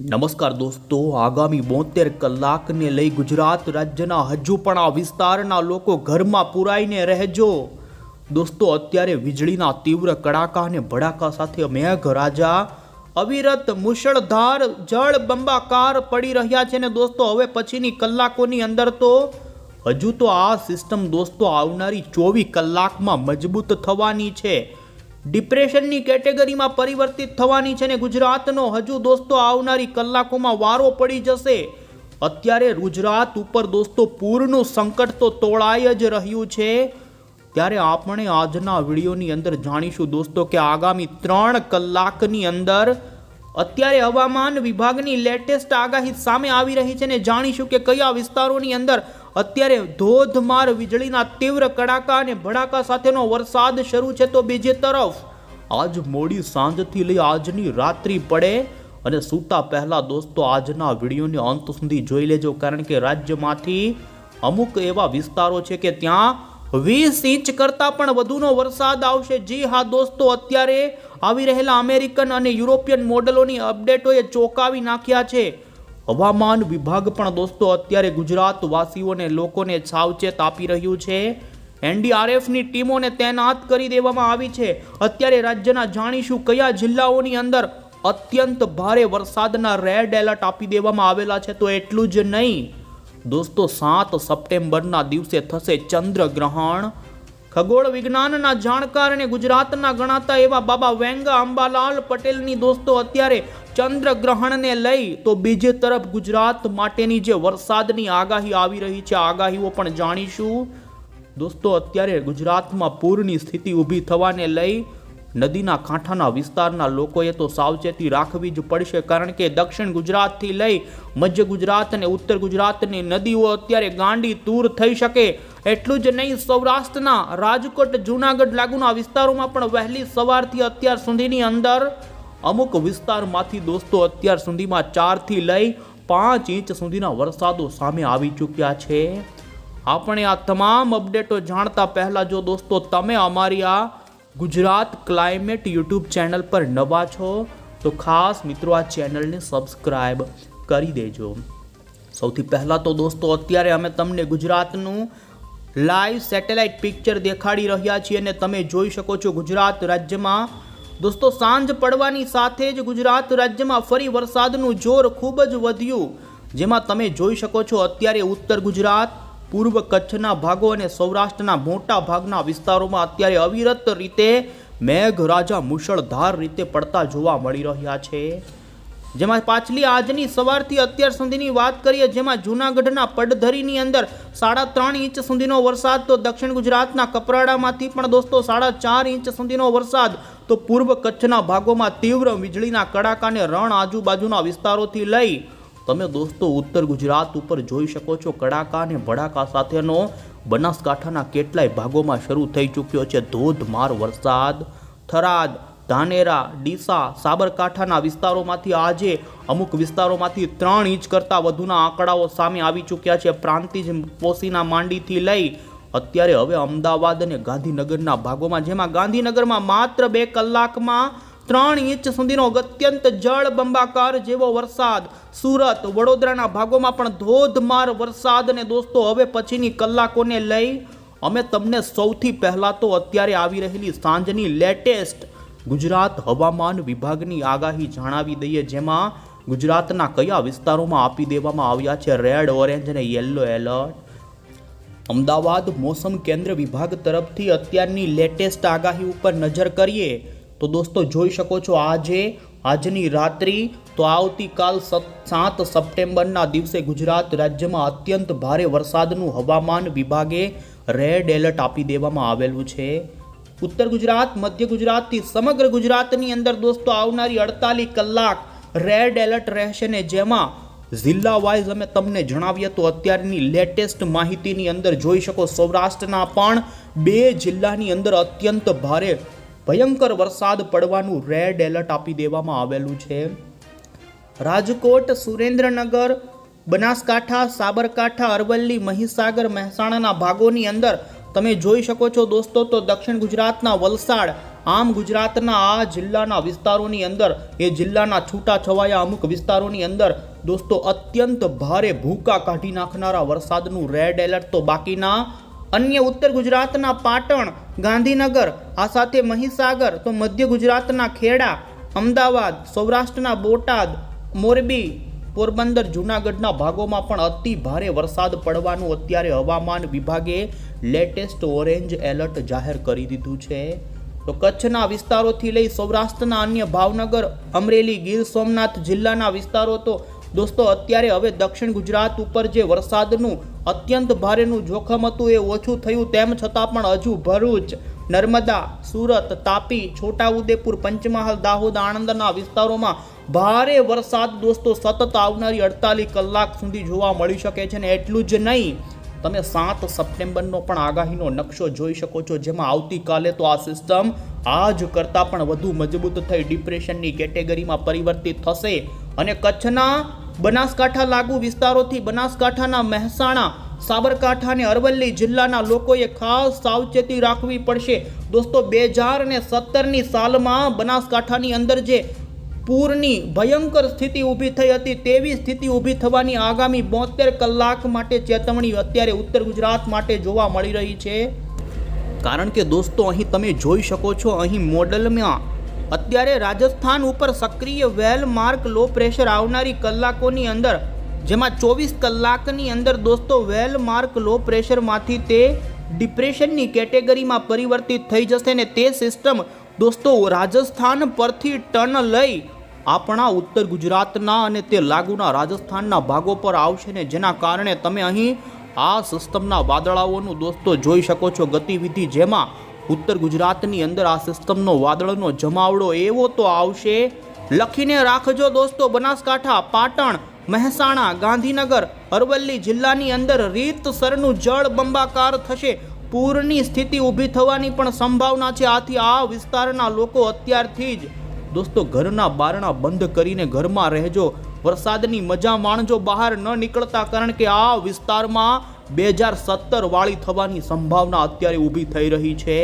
નમસ્કાર દોસ્તો, આગામી બોતેર કલાકને લઈ ગુજરાત રાજ્યના હજુ પણ આ વિસ્તારના લોકો ઘરમાં પુરાઈને રહેજો. દોસ્તો, અત્યારે વીજળીના તીવ્ર કડાકા અને ભડાકા સાથે મેઘરાજા અવિરત મુશળધાર જળ બંબાકાર પડી રહ્યા છે ને દોસ્તો, હવે પછીની કલાકોની અંદર તો હજુ તો આ સિસ્ટમ દોસ્તો આવનારી ચોવીસ કલાકમાં મજબૂત થવાની છે. ડિપ્રેશનની કેટેગરીમાં પરિવર્તિત થવાની છે ને ગુજરાતનો હજુ દોસ્તો આવનારી કલાકોમાં વારો પડી જશે. અત્યારે ગુજરાત ઉપર દોસ્તો પૂરનું સંકટ તો તોળાઈ જ રહ્યું છે. ત્યારે આપણે આજના વિડીયોની અંદર જાણીશું દોસ્તો કે આગામી ત્રણ કલાકની અંદર અત્યારે હવામાન વિભાગની લેટેસ્ટ આગાહી સામે આવી રહી છે ને જાણીશું કે કયા વિસ્તારોની અંદર અત્યારે ધોધમાર વીજળીના તીવ્ર કડાકા અને ભડાકા સાથેનો વરસાદ શરૂ છે તો બીજી તરફ આજ મોડી સાંજથી લઈ આજની રાત્રિ પડે અને સૂતા પહેલા દોસ્તો આજના વિડીયોને અંત સુધી જોઈ લેજો કારણ કે રાજ્યમાંથી અમુક એવા વિસ્તારો છે કે ત્યાં વીસ ઇંચ કરતાં પણ વધુનો વરસાદ આવશે. જી હા દોસ્તો, અત્યારે આવી રહેલા અમેરિકન અને યુરોપિયન મોડલોની અપડેટોએ ચોંકાવી નાખ્યા છે. હવામાન વિભાગ પણ દોસ્તો અત્યારે ગુજરાતવાસીઓને લોકોને સાવચેત આપી રહ્યું છે. એનડીઆરએફની ટીમોને તૈનાત કરી દેવામાં આવી છે. અત્યારે રાજ્યના જાણીશું કયા જિલ્લાઓની અંદર અત્યંત ભારે વરસાદના રેડ એલર્ટ આપી દેવામાં આવેલા છે તો એટલું જ નહીં. દોસ્તો સાત સપ્ટેમ્બરના દિવસે થશે ચંદ્રગ્રહણ. ખગોળ વિજ્ઞાનના જાણકાર અને ગુજરાતના ગણાતા એવા બાબા વેંગા અંબાલાલ પટેલની દોસ્તો અત્યારે ચંદ્રગ્રહણને લઈ તો બીજી તરફ ગુજરાત માટેની જે વરસાદની આગાહી આવી રહી છે આગાહીઓ પણ જાણીશું. દોસ્તો, અત્યારે ગુજરાતમાં પૂરની સ્થિતિ ઊભી થવાને લઈ નદીના કાંઠાના વિસ્તારના લોકોએ તો સાવચેતી રાખવી જ પડશે, કારણ કે દક્ષિણ ગુજરાતથી લઈ મધ્ય ગુજરાત અને ઉત્તર ગુજરાતની નદીઓ અત્યારે ગાંડી તૂર થઈ શકે. એટલું જ નહીં, સૌરાષ્ટ્રના રાજકોટ, જૂનાગઢ લાગુના વિસ્તારોમાં પણ વહેલી સવારથી અત્યાર સુધીની અંદર અમુક વિસ્તારમાંથી દોસ્તો અત્યાર સુધીમાં ચારથી લઈ પાંચ ઇંચ સુધીના વરસાદો સામે આવી ચૂક્યા છે. આપણે આ તમામ અપડેટો જાણતા પહેલા જો દોસ્તો તમે અમારી આ ગુજરાત ક્લાઇમેટ યુટ્યુબ ચેનલ પર નવા છો, તો ખાસ મિત્રો આ ચેનલને સબસ્ક્રાઈબ કરી દેજો. સૌથી પહેલાં તો દોસ્તો અત્યારે અમે તમને ગુજરાતનું લાઈવ સેટેલાઇટ પિક્ચર દેખાડી રહ્યા છીએ અને તમે જોઈ શકો છો ગુજરાત રાજ્યમાં દોસ્તો, સાંજ પડવાની સાથે જ ગુજરાત રાજ્યમાં ફરી વરસાદનું જોર ખૂબ જ વધ્યું. જેમાં તમે જોઈ શકો છો, અત્યારે ઉત્તર ગુજરાત, પૂર્વ કચ્છના ભાગો અને સૌરાષ્ટ્રના મોટા ભાગના વિસ્તારોમાં અત્યારે અવિરત રીતે મેઘરાજા મુશળધાર રીતે પડતા જોવા મળી રહ્યા છે. જેમાં પાછલી આજની સવારથી અત્યાર સુધીની વાત કરીએ, જેમાં જૂનાગઢના પડધરીની અંદર સાડા ત્રણ ઇંચ સુધીનો વરસાદ, તો દક્ષિણ ગુજરાતના કપરાડામાંથી પણ દોસ્તો સાડા ચાર ઇંચ સુધીનો વરસાદ, તો પૂર્વ કચ્છના ભાગોમાં તીવ્ર વીજળીના કડાકાને રણ આજુબાજુના વિસ્તારોથી લઈ તમે દોસ્તો ઉત્તર ગુજરાત ઉપર જોઈ શકો છો, કડાકા અને ભડાકા સાથેનો બનાસકાંઠાના કેટલાય ભાગોમાં શરૂ થઈ ચૂક્યો છે ધોધમાર વરસાદ, થરાદ ધાનેરા, ડીસા, સાબરકાંઠાના વિસ્તારોમાંથી આજે અમુક વિસ્તારોમાંથી ત્રણ ઇંચ કરતાં વધુના આંકડાઓ સામે આવી ચૂક્યા છે. પ્રાંતિજ પોસીના માંડીથી લઈ અત્યારે હવે અમદાવાદ અને ગાંધીનગરના ભાગોમાં, જેમાં ગાંધીનગરમાં માત્ર બે કલાકમાં ત્રણ ઇંચ સુધીનો અત્યંત જળ બંબાકાર જેવો વરસાદ. સુરત, વડોદરાના ભાગોમાં પણ ધોધમાર વરસાદ અને દોસ્તો, હવે પછીની કલાકોને લઈ અમે તમને સૌથી પહેલાં તો અત્યારે આવી રહેલી સાંજની લેટેસ્ટ ગુજરાત હવામાન વિભાગની આગાહી જણાવી દઈએ, જેમાં ગુજરાતના કયા વિસ્તારોમાં આપી દેવામાં આવ્યા છે રેડ, ઓરેન્જ અને યલો એલર્ટ? અમદાવાદ મોસમ કેન્દ્ર વિભાગ તરફથી અત્યારની લેટેસ્ટ આગાહી ઉપર નજર કરીએ તો દોસ્તો જોઈ શકો છો આજે, આજની રાત્રિ તો આવતીકાલ સત- સપ્ટેમ્બરના દિવસે ગુજરાત રાજ્યમાં અત્યંત ભારે વરસાદનું હવામાન વિભાગે રેડ એલર્ટ આપી દેવામાં આવેલું છે. ઉત્તર ગુજરાત, મધ્ય ગુજરાતથી સમગ્ર ગુજરાતની અંદર દોસ્તો આવનારી અડતાલીસ કલાક રેડ એલર્ટ રહેશે ને જેમાં જિલ્લા વાઇઝ અમે તમને જણાવીએ તો અત્યારની લેટેસ્ટ માહિતીની અંદર જોઈ શકો સૌરાષ્ટ્રના પણ બે જિલ્લાની અંદર અત્યંત ભારે ભયંકર વરસાદ પડવાનું રેડ એલર્ટ આપી દેવામાં આવેલું છે. રાજકોટ, સુરેન્દ્રનગર, બનાસકાંઠા, સાબરકાંઠા, અરવલ્લી, મહીસાગર, મહેસાણાના ભાગોની અંદર તમે જોઈ શકો છો દોસ્તો, તો દક્ષિણ ગુજરાતના વલસાડ, આમ ગુજરાતના આ જિલ્લાના વિસ્તારોની અંદર, એ જિલ્લાના છૂટાછવાયા અમુક વિસ્તારોની અંદર, દોસ્તો, અત્યંત ભારે ભૂકા કાઢી નાખનારા વરસાદનું રેડ એલર્ટ તો બાકીના. અન્ય ઉત્તર ગુજરાતના પાટણ, ગાંધીનગર, આ સાથે મહીસાગર, તો મધ્ય ગુજરાતના ખેડા, અમદાવાદ, સૌરાષ્ટ્રના બોટાદ, મોરબી, પોરબંદર, જૂનાગઢના ભાગોમાં પણ અતિ ભારે વરસાદ પડવાનું અત્યારે હવામાન વિભાગે લેટેસ્ટ ઓરેન્જ એલર્ટ જાહેર કરી દીધું છે. તો કચ્છના વિસ્તારોથી લઈ સૌરાષ્ટ્રના અન્ય ભાવનગર, અમરેલી, ગીર સોમનાથ જિલ્લાના વિસ્તારો તો દોસ્તો અત્યારે હવે દક્ષિણ ગુજરાત ઉપર જે વરસાદનું અત્યંત ભારેનું જોખમ હતું એ ઓછું થયું, તેમ છતાં પણ હજુ ભરૂચ, નર્મદા, સુરત, તાપી, છોટાઉદેપુર, પંચમહાલ, દાહોદ, આણંદના વિસ્તારોમાં ભારે વરસાદ દોસ્તો સતત આવનારી અડતાલીસ કલાક સુધી જોવા મળી શકે છે ને એટલું જ નહીં તમે સાત સપ્ટેમ્બરનો પણ આગાહીનો નકશો જોઈ શકો છો. જેમાં આવતીકાલે તો આ સિસ્ટમ આજ કરતાં પણ વધુ મજબૂત થઈ ડિપ્રેશનની કેટેગરીમાં પરિવર્તિત થશે. અને કચ્છના બનાસકાંઠા લાગુ વિસ્તારોથી બનાસકાંઠાના મહેસાણા સાબરકાંઠા અને અરવલ્લી જિલ્લાના લોકોએ ખાસ સાવચેતી રાખવી પડશે. દોસ્તો, બે હજાર અને સત્તરની સાલમાં બનાસકાંઠાની અંદર જે પૂરની ભયંકર સ્થિતિ ઊભી થઈ હતી તેવી સ્થિતિ ઊભી થવાની આગામી બોતેર કલાક માટે ચેતવણી અત્યારે ઉત્તર ગુજરાત માટે જોવા મળી રહી છે. કારણ કે દોસ્તો, અહીં તમે જોઈ શકો છો, અહીં મોડલમાં અત્યારે રાજસ્થાન ઉપર સક્રિય વેલ માર્ક લો પ્રેશર આવનારી કલાકોની અંદર, જેમાં ચોવીસ કલાકની અંદર દોસ્તો, વેલ માર્ક લો પ્રેશરમાંથી તે ડિપ્રેશનની કેટેગરીમાં પરિવર્તિત થઈ જશે ને તે સિસ્ટમ દોસ્તો રાજસ્થાન પરથી ટર્ન લઈ આપણા ઉત્તર ગુજરાતના અને તે લાગુના રાજસ્થાનના ભાગો પર આવશે ને જેના કારણે તમે અહીં આ સિસ્ટમના વાદળાઓનું દોસ્તો જોઈ શકો છો ગતિવિધિ જેમાં ઉત્તર ગુજરાતની અંદર આ સિસ્ટમનો વાદળનો જમાવડો એવો તો આવશે. લખીને રાખજો દોસ્તો, બનાસકાંઠા, પાટણ, મહેસાણા, ગાંધીનગર, અરવલ્લી જિલ્લાની અંદર રીતસરનું જળ બંબાકાર થશે. પૂરની સ્થિતિ ઊભી થવાની પણ સંભાવના છે. આથી આ વિસ્તારના લોકો અત્યારથી જ દોસ્તો, ઘરના બારણા બંધ કરીને ઘરમાં રહેજો. વરસાદની મજા માણજો, બહાર ન નીકળતા, કારણ કે આ વિસ્તારમાં બે હજાર સત્તર વાળી થવાની સંભાવના અત્યારે ઊભી થઈ રહી છે.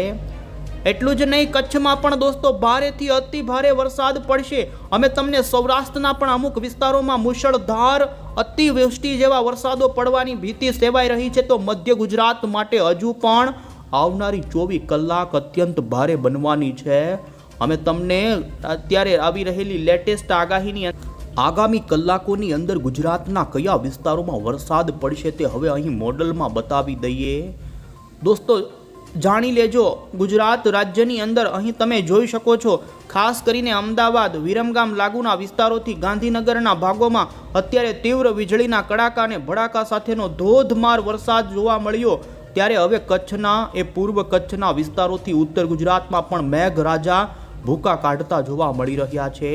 એટલું જ નહીં, કચ્છમાં પણ દોસ્તો, ભારેથી અતિ ભારે વરસાદ પડશે. અમે તમને સૌરાષ્ટ્રના પણ અમુક વિસ્તારોમાં મુશળધાર અતિવૃષ્ટિ જેવા વરસાદો પડવાની ભીતિ સેવાઈ રહી છે. તો મધ્ય ગુજરાત માટે હજુ પણ આવનારી ચોવીસ કલાક અત્યંત ભારે બનવાની છે. અમે તમને અત્યારે આવી રહેલી લેટેસ્ટ આગાહીની આગામી કલાકોની અંદર ગુજરાતના કયા વિસ્તારોમાં વરસાદ પડશે તે હવે અહીં મોડલમાં બતાવી દઈએ. દોસ્તો, જાણી લેજો, ગુજરાત રાજ્યની અંદર અહીં તમે જોઈ શકો છો, ખાસ કરીને અમદાવાદ, વિરમગામ લાગુના વિસ્તારોથી ગાંધીનગરના ભાગોમાં અત્યારે તીવ્ર વીજળીના કડાકા અને ભડાકા સાથેનો ધોધમાર વરસાદ જોવા મળ્યો. ત્યારે હવે કચ્છના, એ પૂર્વ કચ્છના વિસ્તારોથી ઉત્તર ગુજરાતમાં પણ મેઘરાજા ભૂકા કાઢતા જોવા મળી રહ્યા છે.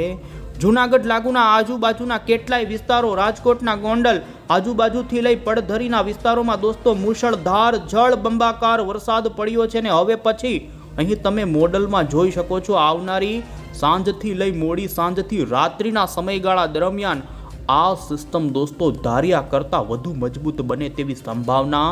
જૂનાગઢ લાગુના આજુબાજુના કેટલાય વિસ્તારો રાજકોટના ગોંડલ આજુબાજુથી લઈ પડધરીના વિસ્તારોમાં દોસ્તો મુશળધાર જળ બંબાકાર વરસાદ પડ્યો છે ને હવે પછી અહીં તમે મોડલમાં જોઈ શકો છો આવનારી સાંજથી લઈ મોડી સાંજથી રાત્રિના સમયગાળા દરમિયાન આ સિસ્ટમ દોસ્તો ધાર્યા કરતાં વધુ મજબૂત બને તેવી સંભાવના.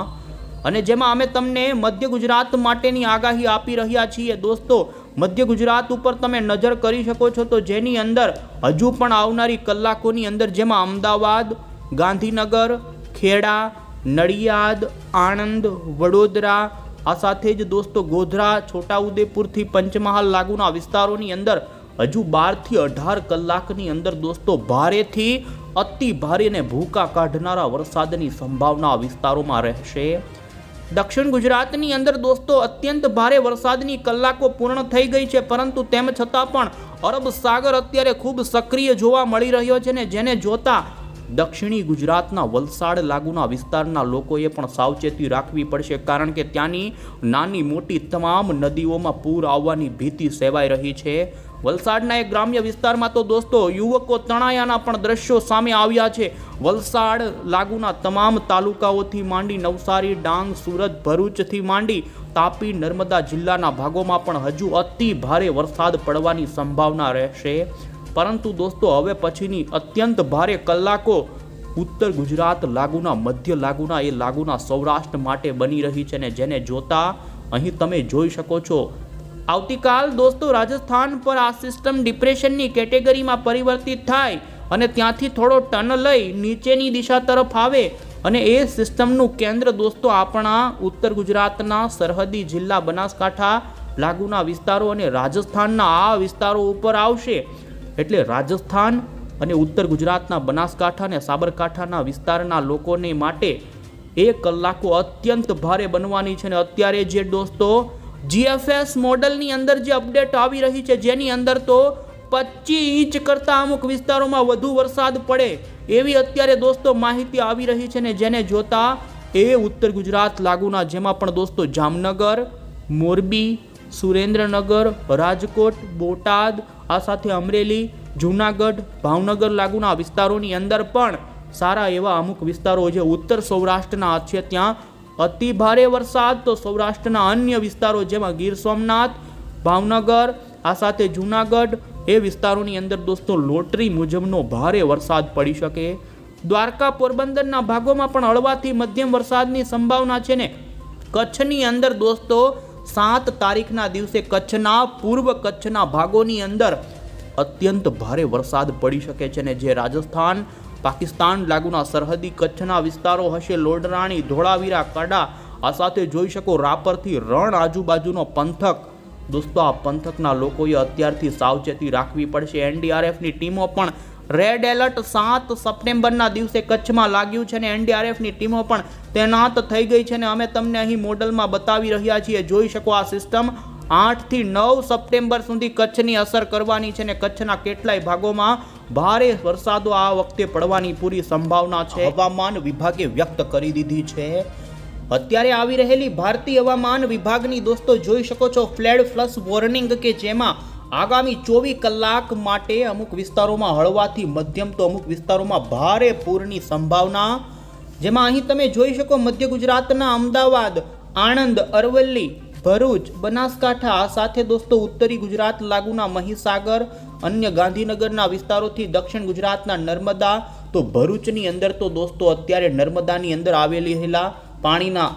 અને જેમાં અમે તમને મધ્ય ગુજરાત માટેની આગાહી આપી રહ્યા છીએ દોસ્તો મધ્ય ગુજરાત ઉપર તમે નજર કરી શકો છો તો જેની અંદર હજુ પણ આવનારી કલાકોની અંદર જેમાં અમદાવાદ, ગાંધીનગર, ખેડા, નડિયાદ, આણંદ, વડોદરા, આ સાથે જ દોસ્તો ગોધરા, છોટાઉદેપુરથી પંચમહાલ લાગુના વિસ્તારોની અંદર હજુ બારથી અઢાર કલાકની અંદર દોસ્તો ભારેથી અતિ ભારે અને ભૂકા કાઢનારા વરસાદની સંભાવના વિસ્તારોમાં રહેશે. દક્ષિણ ગુજરાતની અંદર દોસ્તો અત્યંત ભારે વરસાદની કલાકો પૂર્ણ થઈ ગઈ છે, પરંતુ તેમ છતાં પણ અરબ સાગર અત્યારે ખૂબ સક્રિય જોવા મળી રહ્યો છે ને જેને જોતા દક્ષિણી ગુજરાતના વલસાડ લાગુના વિસ્તારના લોકોએ પણ સાવચેતી રાખવી પડશે, કારણ કે ત્યાંની નાની મોટી તમામ નદીઓમાં પૂર આવવાની ભીતિ સેવાઈ રહી છે. વલસાડના એક ગ્રામ્ય વિસ્તારમાં તો દોસ્તો, યુવકો તણાયાના પણ દ્રશ્યો સામે આવ્યા છે. વલસાડ લાગુના તમામ તાલુકાઓથી માંડી નવસારી, ડાંગ, સુરત, ભરૂચથી માંડી તાપી, નર્મદા જિલ્લાના ભાગોમાં પણ હજુ અતિ ભારે વરસાદ પડવાની સંભાવના રહેશે. પરંતુ દોસ્તો, હવે પછીની અત્યંત ભારે કલાકો ઉત્તર ગુજરાત લાગુના, મધ્ય લાગુના, એ લાગુના સૌરાષ્ટ્ર માટે બની રહી છે ને જેને જોતા અહીં તમે જોઈ શકો છો આવતીકાલ દોસ્તો રાજસ્થાન પર આ સિસ્ટમ ડિપ્રેશનની કેટેગરીમાં પરિવર્તિત થાય અને ત્યાંથી થોડો ટર્ન લઈ નીચેની દિશા તરફ આવે અને એ સિસ્ટમનું કેન્દ્ર દોસ્તો આપણા ઉત્તર ગુજરાતના સરહદી જિલ્લા બનાસકાંઠા લાગુના વિસ્તારો અને રાજસ્થાનના આ વિસ્તારો ઉપર આવશે. એટલે રાજસ્થાન અને ઉત્તર ગુજરાતના બનાસકાંઠા અને સાબરકાંઠાના વિસ્તારના લોકોને માટે એ કલાકો અત્યંત ભારે બનવાની છે અને અત્યારે જે દોસ્તો જીએફએસ મોડલની અંદર જે અપડેટ આવી રહી છે, જેની અંદર તો પચીસ ઇંચ કરતાં અમુક વિસ્તારોમાં વધુ વરસાદ પડે એવી અત્યારે દોસ્તો માહિતી આવી રહી છે ને જેને જોતા એ ઉત્તર ગુજરાત લાગુના. જેમાં પણ દોસ્તો જામનગર, મોરબી, સુરેન્દ્રનગર, રાજકોટ, બોટાદ, આ સાથે અમરેલી, જૂનાગઢ, ભાવનગર લાગુના વિસ્તારોની અંદર પણ સારા એવા અમુક વિસ્તારો જે ઉત્તર સૌરાષ્ટ્રના છે ત્યાં અતિ ભારે વરસાદ તો સૌરાષ્ટ્રના અન્ય વિસ્તારો જેમાં ગીર સોમનાથ, ભાવનગર, આ સાથે જૂનાગઢ એ વિસ્તારોની અંદર દોસ્તો લોટરી મુજબનો ભારે વરસાદ પડી શકે. દ્વારકા પોરબંદરના ભાગોમાં પણ હળવાથી મધ્યમ વરસાદની સંભાવના છે ને. કચ્છની અંદર દોસ્તો સાત તારીખના દિવસે કચ્છના, પૂર્વ કચ્છના ભાગોની અંદર અત્યંત ભારે વરસાદ પડી શકે છે ને, જે રાજસ્થાન પાકિસ્તાન લાગુના સરહદી કચ્છના વિસ્તારો હશે લોડરાણી ધોળાવીરા, કડા. આ સાથે જોઈ શકો રાપરથી રણ આજુબાજુનો પંથક. દોસ્તો, આ પંથકના લોકોએ અત્યારથી સાવચેતી રાખવી પડશે. એનડીઆરએફની ટીમો પણ રેડ એલર્ટ સાત સપ્ટેમ્બરના દિવસે કચ્છમાં લાગ્યું છે ને એનડીઆરએફની ટીમો પણ તૈનાત થઈ ગઈ છે ને અમે તમને અહીં મોડલમાં બતાવી રહ્યા છીએ. જોઈ શકો આ સિસ્ટમ આઠથી નવ સપ્ટેમ્બર સુધી કચ્છની અસર કરવાની છે ને કચ્છના કેટલાય ભાગોમાં ભારે વરસાદો આ વખતે પડવાની પૂરી સંભાવના છે. હવામાન વિભાગે વ્યક્ત કરી દીધી છે. અત્યારે આવી રહેલી ભારતીય હવામાન વિભાગની દોસ્તો જોઈ શકો છો ફ્લેડ ફ્લસ વોર્નિંગ કે જેમાં આગામી ચોવીસ કલાક માટે અમુક વિસ્તારોમાં હળવાથી મધ્યમ તો અમુક વિસ્તારોમાં ભારે પૂરની સંભાવના. જેમાં અહીં તમે જોઈ શકો મધ્ય ગુજરાતના અમદાવાદ, આણંદ, અરવલ્લી ભરૂચ, બનાસકાંઠા સાથે દોસ્તો ઉત્તરી ગુજરાત લાગુના મહીસાગર, અન્ય ગાંધીનગરના વિસ્તારોથી દક્ષિણ ગુજરાતના નર્મદા, તો ભરૂચની અંદર તો દોસ્તો અત્યારે નર્મદાની અંદર આવેલી રહેલા પાણીના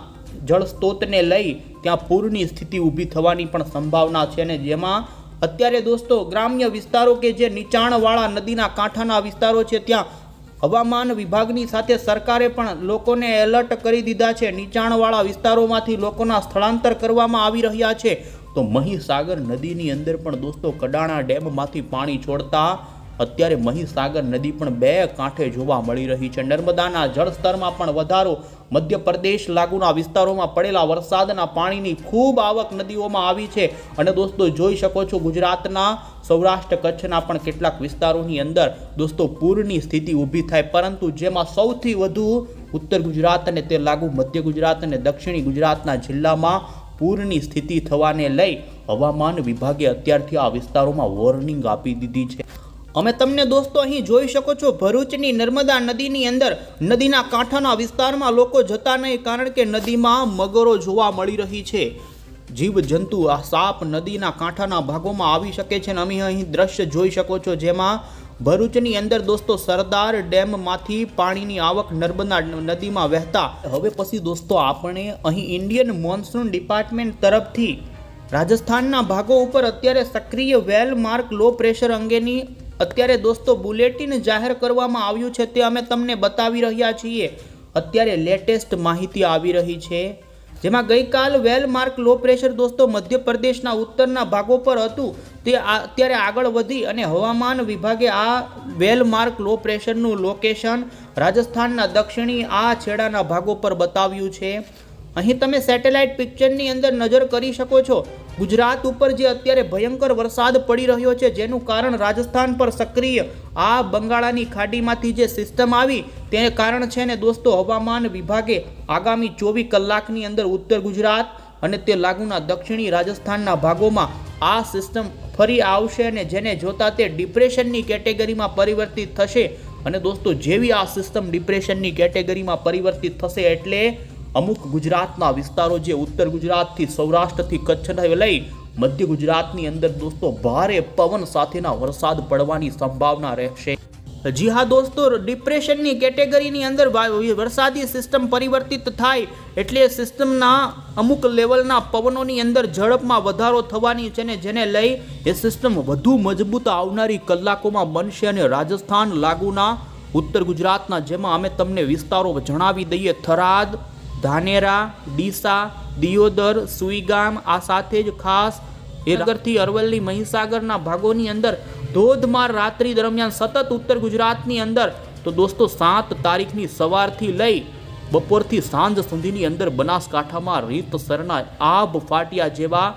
જળ સ્ત્રોતને લઈ ત્યાં પૂરની સ્થિતિ ઊભી થવાની પણ સંભાવના છે અને જેમાં અત્યારે દોસ્તો ગ્રામ્ય વિસ્તારો કે જે નીચાણવાળા નદીના કાંઠાના વિસ્તારો છે, ત્યાં હવામાન વિભાગની સાથે સરકારે પણ લોકોને એલર્ટ કરી દીધા છે. નીચાણવાળા વિસ્તારોમાંથી લોકોના સ્થળાંતર કરવામાં આવી રહ્યા છે. તો મહીસાગર નદીની અંદર પણ દોસ્તો કડાણા ડેમમાંથી પાણી છોડતા અત્યારે મહીસાગર નદી પણ બે કાંઠે જોવા મળી રહી છે. નર્મદાના જળસ્તરમાં પણ વધારો, મધ્યપ્રદેશ લાગુના વિસ્તારોમાં પડેલા વરસાદના પાણીની ખૂબ આવક નદીઓમાં આવી છે. અને દોસ્તો, જોઈ શકો છો ગુજરાતના સૌરાષ્ટ્ર કચ્છના પણ કેટલાક વિસ્તારોની અંદર દોસ્તો, પૂરની સ્થિતિ ઊભી થાય. પરંતુ જેમાં સૌથી વધુ ઉત્તર ગુજરાત અને તે લાગુ મધ્ય ગુજરાત અને દક્ષિણી ગુજરાતના જિલ્લામાં પૂરની સ્થિતિ થવાને લઈ હવામાન વિભાગે અત્યારથી આ વિસ્તારોમાં વોર્નિંગ આપી દીધી છે. અમે તમને દોસ્તો અહીં જોઈ શકો છો, ભરૂચની નર્મદા નદીની અંદર, નદીના કાંઠાના વિસ્તારમાં લોકો જતા નહીં કારણ કે નદીમાં મગરો જોવા મળી રહી છે. જીવજંતુ આ સાપ નદીના કાંઠાના ભાગોમાં આવી શકે છે અને અમે અહીં દ્રશ્ય જોઈ શકો છો, જેમાં ભરૂચની અંદર દોસ્તો સરદાર ડેમમાંથી પાણીની આવક નર્મદા નદીમાં વહેતા. હવે પછી દોસ્તો આપણે અહીં ઇન્ડિયન મોન્સૂન ડિપાર્ટમેન્ટ તરફથી રાજસ્થાનના ભાગો ઉપર અત્યારે સક્રિય વેલ માર્ક લો પ્રેશર અંગેની અત્યારે દોસ્તો બુલેટિન જાહેર કરવામાં આવ્યું છે તે અમે તમને બતાવી રહ્યા છીએ. અત્યારે લેટેસ્ટ માહિતી આવી રહી છે, જેમાં ગઈકાલ વેલ માર્ક લો પ્રેશર દોસ્તો મધ્યપ્રદેશના ઉત્તરના ભાગો પર હતું. તે અત્યારે આગળ વધી અને હવામાન વિભાગે આ વેલ માર્ક લો પ્રેશરનું લોકેશન રાજસ્થાનના દક્ષિણી આ છેડાના ભાગો પર બતાવ્યું છે. અહીં તમે સેટેલાઇટ પિક્ચરની અંદર નજર કરી શકો છો. ગુજરાત ઉપર જે અત્યારે ભયંકર વરસાદ પડી રહ્યો છે, જેનું કારણ રાજસ્થાન પર સક્રિય આ બંગાળાની ખાડીમાંથી જે સિસ્ટમ આવી તે કારણ છે ને દોસ્તો હવામાન વિભાગે આગામી ચોવીસ કલાકની અંદર ઉત્તર ગુજરાત અને તે લાગુના દક્ષિણી રાજસ્થાનના ભાગોમાં આ સિસ્ટમ ફરી આવશે અને જેને જોતા તે ડિપ્રેશનની કેટેગરીમાં પરિવર્તિત થશે. અને દોસ્તો જેવી આ સિસ્ટમ ડિપ્રેશનની કેટેગરીમાં પરિવર્તિત થશે એટલે અમુક ગુજરાતના વિસ્તારો જે ઉત્તર ગુજરાતથી સૌરાષ્ટ્રથી કચ્છને લઈ મધ્ય ગુજરાતની અંદર દોસ્તો ભારે પવન સાથેના વરસાદ પડવાની સંભાવના રહેશે. જી હા દોસ્તો, ડિપ્રેશનની કેટેગરીની અંદર વરસાદી સિસ્ટમ પરિવર્તિત થાય એટલે સિસ્ટમના અમુક લેવલના પવનોની અંદર ઝડપમાં વધારો થવાની છે ને જેને લઈ એ સિસ્ટમ વધુ મજબૂત આવનારી કલાકોમાં બનશે અને રાજસ્થાન લાગુના ઉત્તર ગુજરાતના, જેમાં અમે તમને વિસ્તારો જણાવી દઈએ, થરાદ ધાનેરા, ડીસા, દિયોદર, સુઈગામ આ સાથે જ ખાસ એ અરવલ્લી મહીસાગરના ભાગોની અંદર ધોધમાર રાત્રિ દરમિયાન સતત ઉત્તર ગુજરાતની અંદર તો દોસ્તો સાત તારીખની સવારથી લઈ બપોરથી સાંજ સુધીની અંદર બનાસકાંઠામાં રીતસરના આબ ફાટ્યા જેવા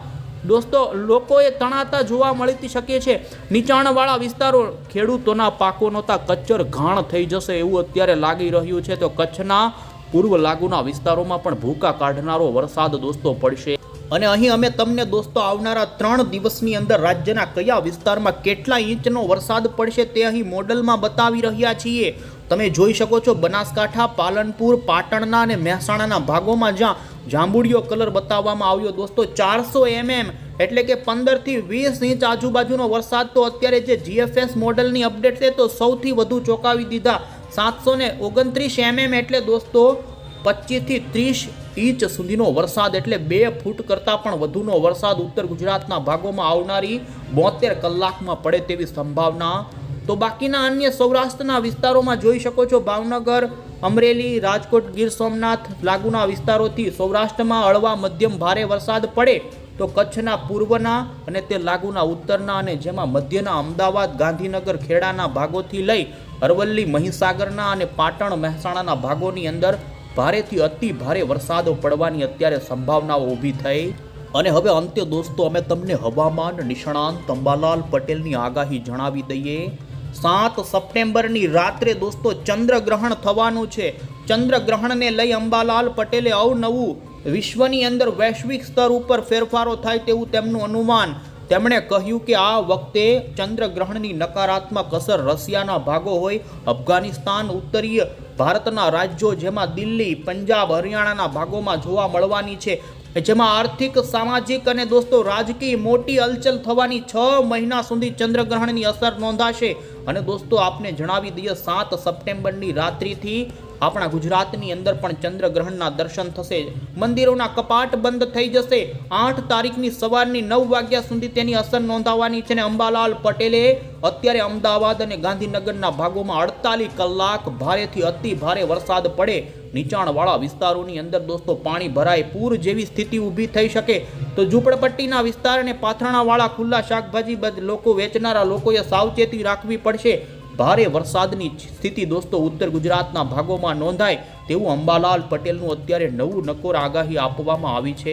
દોસ્તો લોકોએ તણાતા જોવા મળતી શકે છે. નીચાણવાળા વિસ્તારો ખેડૂતોના પાકો નહોતા કચ્ચર ઘાણ થઈ જશે એવું અત્યારે લાગી રહ્યું છે. તો કચ્છના પૂર્વ લાગુના વિસ્તારોમાં પણ ભૂકા કાઢનારો વરસાદ દોસ્તો પડશે. અને અહીં અમે તમને દોસ્તો આવનારા ત્રણ દિવસની અંદર રાજ્યના કયા વિસ્તારમાં કેટલા ઇંચનો વરસાદ પડશે તે અહીં મોડલમાં બતાવી રહ્યા છીએ. તમે જોઈ શકો છો બનાસકાંઠા, પાલનપુર, પાટણના અને મહેસાણાના ભાગોમાં જ્યાં જાંબુડિયો કલર બતાવવામાં આવ્યો દોસ્તો ચારસો એમએમ એટલે કે પંદરથી વીસ ઇંચ આજુબાજુનો વરસાદ. તો અત્યારે જે જીએફએસ મોડલની અપડેટ છે તો સૌથી વધુ ચોંકાવી દીધા સાતસો ને ઓગણત્રીસ એમએમ એટલે દોસ્તો પચીસથી ત્રીસ ઇંચ સુધીનો વરસાદ એટલે બે ફૂટ કરતાં પણ વધુનો વરસાદ ઉત્તર ગુજરાતના ભાગોમાં આવનારી બોતેર કલાકમાં પડે તેવી સંભાવના. તો બાકીના અન્ય સૌરાષ્ટ્રના વિસ્તારોમાં જોઈ શકો છો ભાવનગર, અમરેલી, રાજકોટ, ગીર સોમનાથ લાગુના વિસ્તારોથી સૌરાષ્ટ્રમાં હળવા મધ્યમ ભારે વરસાદ પડે તો કચ્છના પૂર્વના અને તે લાગુના ઉત્તરના અને જેમાં મધ્યના અમદાવાદ, ગાંધીનગર, ખેડાના ભાગોથી લઈ અરવલ્લી મહીસાગરના અને પાટણ મહેસાણાના ભાગોની અંદર ભારેથી અતિ ભારે વરસાદો પડવાની અત્યારે સંભાવનાઓ ઊભી થઈ. અને હવે અંતે દોસ્તો, અમે તમને હવામાન નિષ્ણાંત અંબાલાલ પટેલની આગાહી જણાવી દઈએ. સાત સપ્ટેમ્બરની રાત્રે દોસ્તો, ચંદ્રગ્રહણ થવાનું છે. ચંદ્રગ્રહણને લઈ અંબાલાલ પટેલે અવનવું વિશ્વની અંદર વૈશ્વિક સ્તર ઉપર ફેરફારો થાય તેવું તેમનું અનુમાન. તેમણે કહ્યું કે આ વખતે ચંદ્રગ્રહણની નકારાત્મક અસર રશિયાના ભાગો હોય, અફઘાનિસ્તાન, ઉત્તરીય ભારતના રાજ્યો જેમાં દિલ્હી, પંજાબ, હરિયાણાના ભાગોમાં જોવા મળવાની છે, જેમાં આર્થિક, સામાજિક અને દોસ્તો રાજકીય મોટી હલચલ થવાની છ મહિના સુધી ચંદ્રગ્રહણની અસર નોંધાશે. અને દોસ્તો, આપને જણાવી દઈએ, સાત સપ્ટેમ્બરની રાત્રિથી આપણા ગુજરાતની અંદર પણ ચંદ્રગ્રહણના દર્શન થશે. મંદિરોના કપાટ બંધ થઈ જશે. આઠ તારીખની સવારની નવ વાગ્યા સુધી તેની અસર નોંધાવાની છે ને અંબાલાલ પટેલે અત્યારે અમદાવાદ અને ગાંધીનગરના ભાગોમાં અડતાલીસ કલાક ભારેથી અતિ ભારે વરસાદ પડે. નીચાણવાળા વિસ્તારોની અંદર દોસ્તો પાણી ભરાય. પૂર જેવી સ્થિતિ ઊભી થઈ શકે. તો ઝૂંપડપટ્ટીના વિસ્તાર અને પાથરણાવાળા ખુલ્લા શાકભાજી લોકો વેચનારા લોકોએ સાવચેતી રાખવી પડશે. ભારે વરસાદની સ્થિતિ દોસ્તો ઉત્તર ગુજરાતના ભાગોમાં નોંધાય તેવું અંબાલાલ પટેલનું અત્યારે નવું નકોર આગાહી આપવામાં આવી છે.